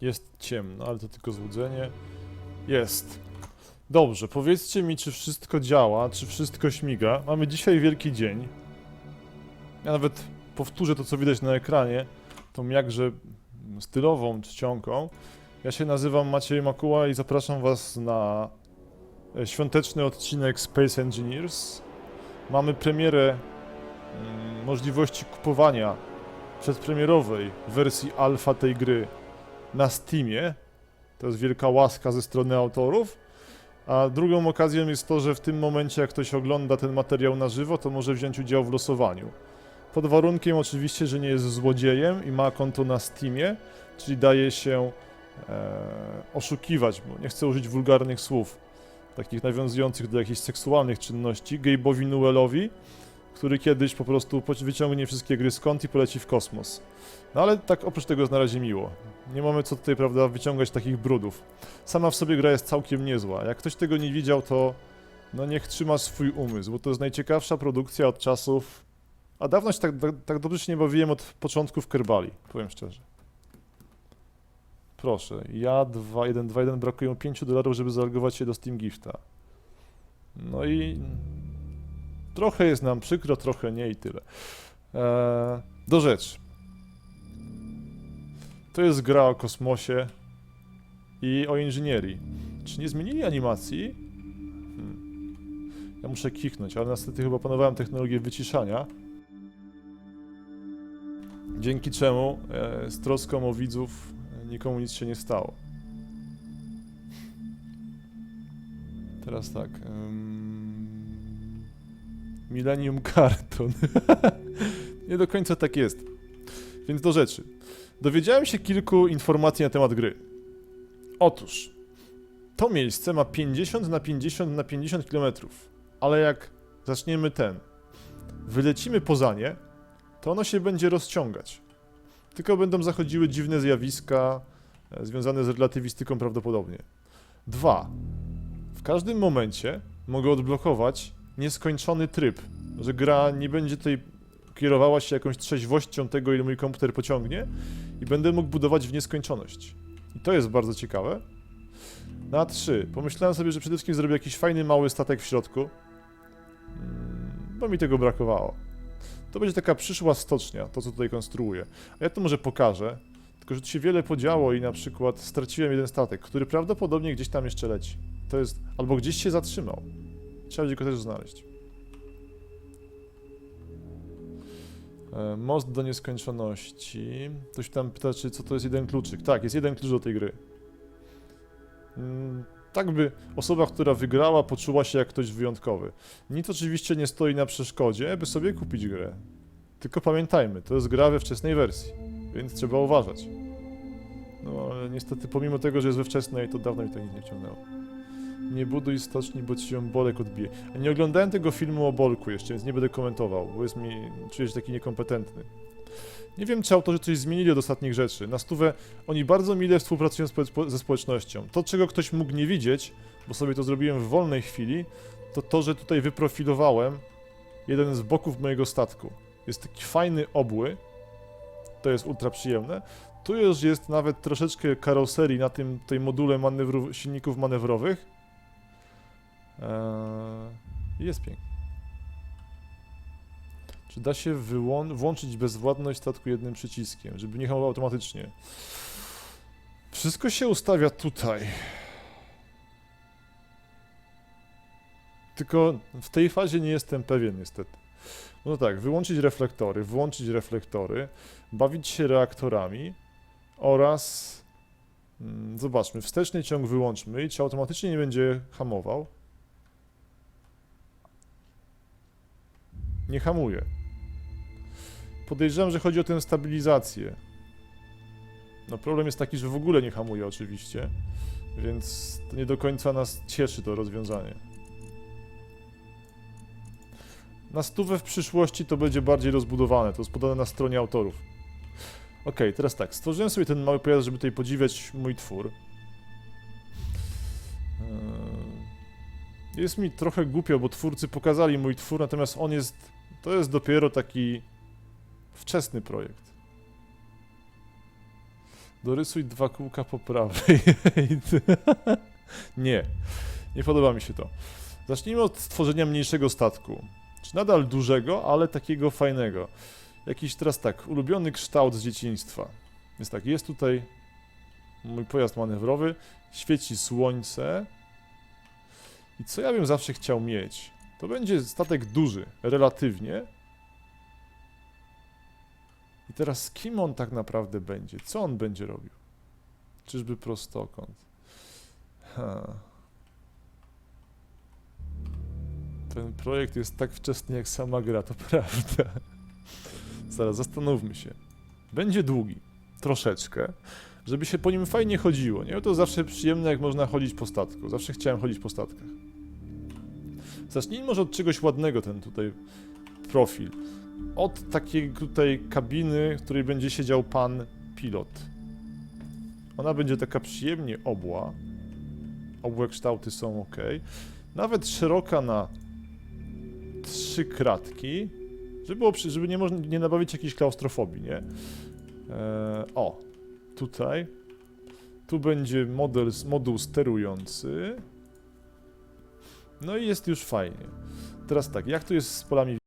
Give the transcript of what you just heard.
Jest ciemno, ale to tylko złudzenie. Jest. Dobrze, powiedzcie mi, czy wszystko działa, czy wszystko śmiga. Mamy dzisiaj wielki dzień. Ja nawet powtórzę to, co widać na ekranie, tą jakże stylową czcionką. Ja się nazywam Maciej Makuła i zapraszam was na e, świąteczny odcinek Space Engineers. Mamy premierę mm, możliwości kupowania przedpremierowej wersji alfa tej gry na Steamie. To jest wielka łaska ze strony autorów. A drugą okazją jest to, że w tym momencie, jak ktoś ogląda ten materiał na żywo, to może wziąć udział w losowaniu. Pod warunkiem oczywiście, że nie jest złodziejem i ma konto na Steamie, czyli daje się e, oszukiwać, bo nie chcę użyć wulgarnych słów, takich nawiązujących do jakichś seksualnych czynności, Gabe'owi Newellowi, który kiedyś po prostu wyciągnie wszystkie gry kont i poleci w kosmos. No ale tak oprócz tego jest na razie miło. Nie mamy co tutaj, prawda, wyciągać takich brudów. Sama w sobie gra jest całkiem niezła. Jak ktoś tego nie widział, to no niech trzyma swój umysł, bo to jest najciekawsza produkcja od czasów... A dawno się tak, tak, tak dobrze się nie bawiłem od początków Kerbali, powiem szczerze. Proszę, ja 2121 brakuje mi 5 dolarów, żeby zalogować się do Steam Gifta. No i trochę jest nam przykro, trochę nie i tyle. Eee, do rzeczy. To jest gra o kosmosie i o inżynierii. Czy nie zmienili animacji? Hmm. Ja muszę kichnąć, ale niestety chyba panowałem technologię wyciszania. Dzięki czemu e, z troską o widzów e, nikomu nic się nie stało. Teraz tak. ym, Millennium Carton. nie do końca tak jest. Więc do rzeczy. Dowiedziałem się kilku informacji na temat gry. Otóż, to miejsce ma 50 na 50 na 50 km, ale jak zaczniemy ten, wylecimy poza nie, to ono się będzie rozciągać. Tylko będą zachodziły dziwne zjawiska e, związane z relatywistyką prawdopodobnie. Dwa. W każdym momencie mogę odblokować nieskończony tryb, że gra nie będzie tutaj kierowała się jakąś trzeźwością tego, ile mój komputer pociągnie i będę mógł budować w nieskończoność. I to jest bardzo ciekawe. Na 3. Pomyślałem sobie, że przede wszystkim zrobię jakiś fajny, mały statek w środku, Mm, bo mi tego brakowało. To będzie taka przyszła stocznia, to co tutaj konstruuję. A ja to może pokażę, tylko że tu się wiele podziało i na przykład straciłem jeden statek, który prawdopodobnie gdzieś tam jeszcze leci. To jest... albo gdzieś się zatrzymał. Trzeba będzie go też znaleźć. E, Most do nieskończoności. Ktoś tam pyta, czy co to jest jeden kluczyk. Tak, jest jeden klucz do tej gry. Mm, Tak by osoba, która wygrała, poczuła się jak ktoś wyjątkowy. Nic oczywiście nie stoi na przeszkodzie, by sobie kupić grę. Tylko pamiętajmy, to jest gra we wczesnej wersji, więc trzeba uważać. No ale niestety pomimo tego, że jest we wczesnej, to dawno mi to nic nie wciągnęło. Nie buduj stoczni, bo ci ją bolek odbije. Nie oglądałem tego filmu o bolku jeszcze, więc nie będę komentował, bo jest mi, czuję się taki niekompetentny. Nie wiem, czy autorzy coś zmienili od ostatnich rzeczy. Na stówę oni bardzo mile współpracują ze społecznością. To, czego ktoś mógł nie widzieć, bo sobie to zrobiłem w wolnej chwili, to to, że tutaj wyprofilowałem jeden z boków mojego statku. Jest taki fajny obły, to jest ultra przyjemne. Tu już jest nawet troszeczkę karoserii na tym tej module manewru, silników manewrowych. Eee, jest pięknie. Czy da się włączyć bezwładność statku jednym przyciskiem, żeby nie hamował automatycznie? Wszystko się ustawia tutaj. Tylko w tej fazie nie jestem pewien niestety. No tak, wyłączyć reflektory, włączyć reflektory, bawić się reaktorami oraz mm, zobaczmy, wsteczny ciąg wyłączmy i czy automatycznie nie będzie hamował. Nie hamuje. Podejrzewam, że chodzi o tę stabilizację. No problem jest taki, że w ogóle nie hamuje oczywiście, więc to nie do końca nas cieszy to rozwiązanie. Na stówę w przyszłości to będzie bardziej rozbudowane, to jest podane na stronie autorów. Ok, teraz tak, stworzyłem sobie ten mały pojazd, żeby tutaj podziwiać mój twór. Eee, Jest mi trochę głupio, bo twórcy pokazali mój twór, natomiast on jest To jest dopiero taki wczesny projekt. Dorysuj dwa kółka po prawej. nie, nie podoba mi się to. Zacznijmy od stworzenia mniejszego statku. Czy nadal dużego, ale takiego fajnego. Jakiś teraz tak, ulubiony kształt z dzieciństwa. Jest tak, jest tutaj mój pojazd manewrowy, świeci słońce. I co ja bym zawsze chciał mieć? To będzie statek duży, relatywnie. I teraz kim on tak naprawdę będzie? Co on będzie robił? Czyżby prostokąt? Ha. Ten projekt jest tak wczesny jak sama gra, to prawda. Zaraz, zastanówmy się. Będzie długi, troszeczkę, żeby się po nim fajnie chodziło, nie? To zawsze przyjemne, jak można chodzić po statku. Zawsze chciałem chodzić po statkach. Zacznijmy może od czegoś ładnego, ten tutaj profil. Od takiej tutaj kabiny, w której będzie siedział pan pilot. Ona będzie taka przyjemnie obła. Obłe kształty są ok. Nawet szeroka na trzy kratki, żeby, było, żeby nie, można, nie nabawić jakiejś klaustrofobii, nie? Eee, o, tutaj. Tu będzie model, moduł sterujący. No i jest już fajnie. Teraz tak, jak tu jest z polami